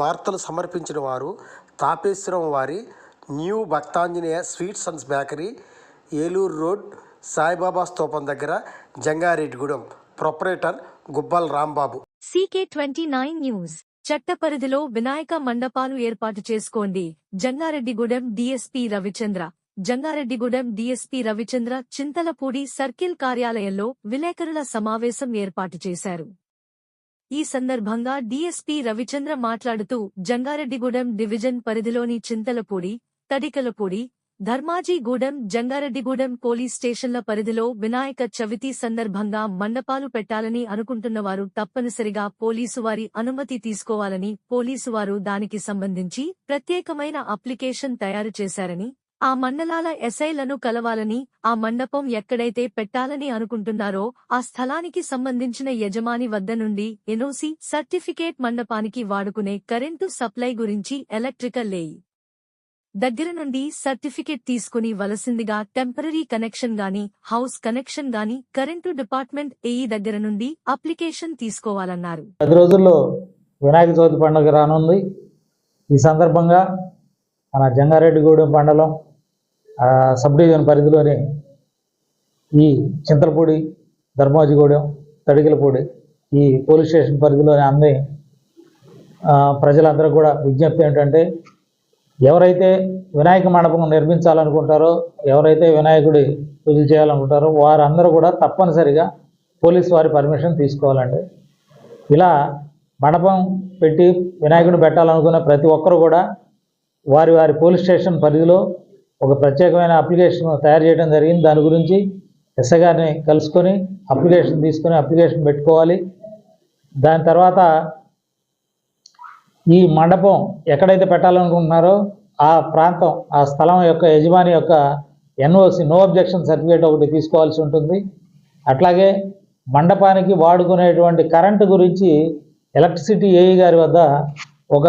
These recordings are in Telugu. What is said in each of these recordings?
వార్తలు సమర్పించిన వారు తాపేశ్వరం వారి new Bhaktanjaneya sweets and bakery Eluru road Saibaba స్తూపం దగ్గర Jangareddygudem. Proprietor Gubbala Rambabu. CK twenty nine news. చట్టపరిధిలో Vinayaka మండపాలు ఏర్పాటు చేసుకోండి. Jangareddygudem DSP Ravichandra. Jangareddygudem DSP Ravichandra Chintalapudi circle కార్యాలయంలో విలేకరుల సమావేశం ఏర్పాటు చేశారు. ఈ సందర్భంగా డీఎస్పీ రవిచంద్ర మాట్లాడుతూ జంగారెడ్డిగూడెం డివిజన్ పరిధిలోని చింతలపూడి తడికలపూడి ధర్మాజీగూడెం జంగారెడ్డిగూడెం పోలీస్ స్టేషన్ల పరిధిలో వినాయక చవితి సందర్భంగా మండపాలు పెట్టాలని అనుకుంటున్నవారు తప్పనిసరిగా పోలీసు వారి అనుమతి తీసుకోవాలని పోలీసువారు దానికి సంబంధించి ప్రత్యేకమైన అప్లికేషన్ తయారు చేశారని ఆ మండలాల ఎస్ఐలను కలవాలని ఆ మండపం ఎక్కడైతే పెట్టాలని అనుకుంటున్నారో ఆ స్థలానికి సంబంధించిన యజమాని వద్ద నుండి ఎన్ఓసి సర్టిఫికేట్ మండపానికి వాడుకునే కరెంటు సప్లై గురించి ఎలక్ట్రికల్ లేయి దగ్గర నుండి సర్టిఫికేట్ తీసుకుని వలసిందిగా టెంపరరీ కనెక్షన్ గాని హౌస్ కనెక్షన్ గాని కరెంటు డిపార్ట్మెంట్ ఏఈ దగ్గర నుండి అప్లికేషన్ తీసుకోవాలన్నారు. పది రోజుల్లో వినాయక చవితి పండుగ రానుంది. ఈ సందర్భంగా మన జంగారెడ్డిగూడెం మండలం సబ్ డివిజన్ పరిధిలోని ఈ చింతలపూడి ధర్మాజిగూడెం తడిగిలపూడి ఈ పోలీస్ స్టేషన్ పరిధిలోని అన్ని ప్రజలందరూ కూడా విజ్ఞప్తి ఏంటంటే ఎవరైతే వినాయక మండపం నిర్మించాలనుకుంటారో ఎవరైతే వినాయకుడి పూజలు చేయాలనుకుంటారో వారందరూ కూడా తప్పనిసరిగా పోలీస్ వారి పర్మిషన్ తీసుకోవాలండి. ఇలా మండపం పెట్టి వినాయకుడిని పెట్టాలనుకున్న ప్రతి ఒక్కరు కూడా వారి వారి పోలీస్ స్టేషన్ పరిధిలో ఒక ప్రత్యేకమైన అప్లికేషన్ తయారు చేయడం జరిగింది. దాని గురించి ఎస్ఐ గారిని కలుసుకొని అప్లికేషన్ తీసుకొని అప్లికేషన్ పెట్టుకోవాలి. దాని తర్వాత ఈ మండపం ఎక్కడైతే పెట్టాలనుకుంటున్నారో ఆ ప్రాంతం ఆ స్థలం యొక్క యజమాని యొక్క ఎన్ఓసి నో అబ్జెక్షన్ సర్టిఫికేట్ ఒకటి తీసుకోవాల్సి ఉంటుంది. అట్లాగే మండపానికి వాడుకునేటువంటి కరెంటు గురించి ఎలక్ట్రిసిటీ ఏఈ గారి వద్ద ఒక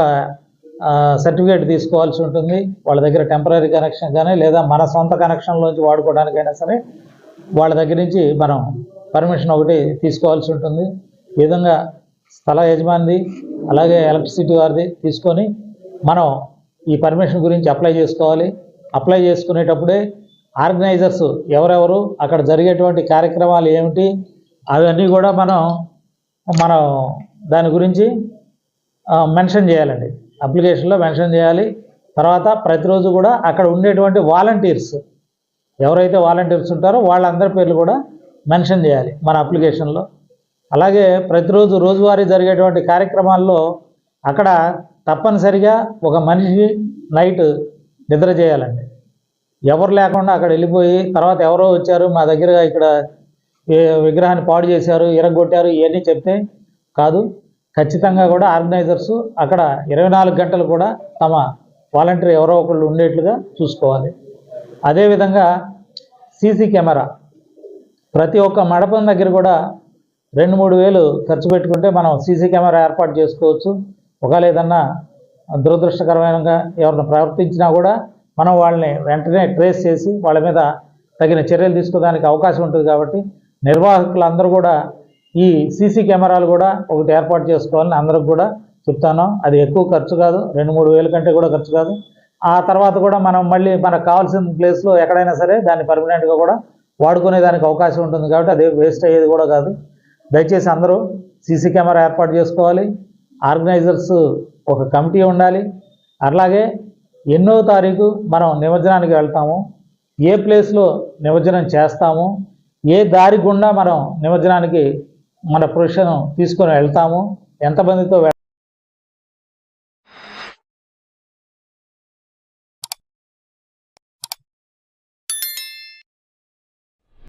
సర్టిఫికేట్ తీసుకోవాల్సి ఉంటుంది. వాళ్ళ దగ్గర టెంపరీ కనెక్షన్ కానీ లేదా మన సొంత కనెక్షన్లోంచి వాడుకోవడానికైనా సరే వాళ్ళ దగ్గర నుంచి మనం పర్మిషన్ ఒకటి తీసుకోవాల్సి ఉంటుంది. విధంగా స్థల యజమానిది అలాగే ఎలక్ట్రిసిటీ వారిది తీసుకొని మనం ఈ పర్మిషన్ గురించి అప్లై చేసుకోవాలి. అప్లై చేసుకునేటప్పుడే ఆర్గనైజర్స్ ఎవరెవరు అక్కడ జరిగేటువంటి కార్యక్రమాలు ఏమిటి అవన్నీ కూడా మనం మనం దాని గురించి మెన్షన్ చేయాలండి. అప్లికేషన్లో మెన్షన్ చేయాలి. తర్వాత ప్రతిరోజు కూడా అక్కడ ఉండేటువంటి వాలంటీర్స్ ఎవరైతే వాలంటీర్స్ ఉంటారో వాళ్ళందరి పేర్లు కూడా మెన్షన్ చేయాలి మన అప్లికేషన్లో. అలాగే ప్రతిరోజు రోజువారీ జరిగేటువంటి కార్యక్రమాల్లో అక్కడ తప్పనిసరిగా ఒక మనిషి నైట్ నిద్ర చేయాలండి. ఎవరు లేకుండా అక్కడ వెళ్ళిపోయి తర్వాత ఎవరో వచ్చారు మా దగ్గర ఇక్కడ విగ్రహాన్ని పాడు చేశారు ఇరగొట్టారు ఇవన్నీ చెప్తే కాదు. ఖచ్చితంగా కూడా ఆర్గనైజర్స్ అక్కడ ఇరవై నాలుగు గంటలు కూడా తమ వాలంటీర్ ఎవరో ఒకళ్ళు ఉండేట్లుగా చూసుకోవాలి. అదేవిధంగా సీసీ కెమెరా. ప్రతి ఒక్క మడపం దగ్గర కూడా రెండు మూడు వేలు ఖర్చు పెట్టుకుంటే మనం సీసీ కెమెరా ఏర్పాటు చేసుకోవచ్చు. ఒకవేళ ఏదన్నా దురదృష్టకరమైనగా ఎవరిని ప్రవర్తించినా కూడా మనం వాళ్ళని వెంటనే ట్రేస్ చేసి వాళ్ళ మీద తగిన చర్యలు తీసుకోవడానికి అవకాశం ఉంటుంది కాబట్టి నిర్వాహకులందరూ కూడా ఈ సీసీ కెమెరాలు కూడా ఒకటి ఏర్పాటు చేసుకోవాలని అందరికి కూడా చెప్తాను. అది ఎక్కువ ఖర్చు కాదు. రెండు మూడు వేల కంటే కూడా ఖర్చు కాదు. ఆ తర్వాత కూడా మనం మళ్ళీ మనకు కావాల్సిన ప్లేస్లో ఎక్కడైనా సరే దాన్ని పర్మనెంట్గా కూడా వాడుకునే దానికి అవకాశం ఉంటుంది కాబట్టి అది వేస్ట్ అయ్యేది కూడా కాదు. దయచేసి అందరూ సీసీ కెమెరా ఏర్పాటు చేసుకోవాలి. ఆర్గనైజర్స్ ఒక కమిటీ ఉండాలి. అలాగే ఎన్నో తారీఖు మనం నిమజ్జనానికి వెళ్తాము. ఏ ప్లేస్లో నిమజ్జనం చేస్తాము? ఏ దారి గుండా మనం నిమజ్జనానికి మన ప్రొఫెషన్ తీసుకొని వెళ్తాము. ఎంతమందితో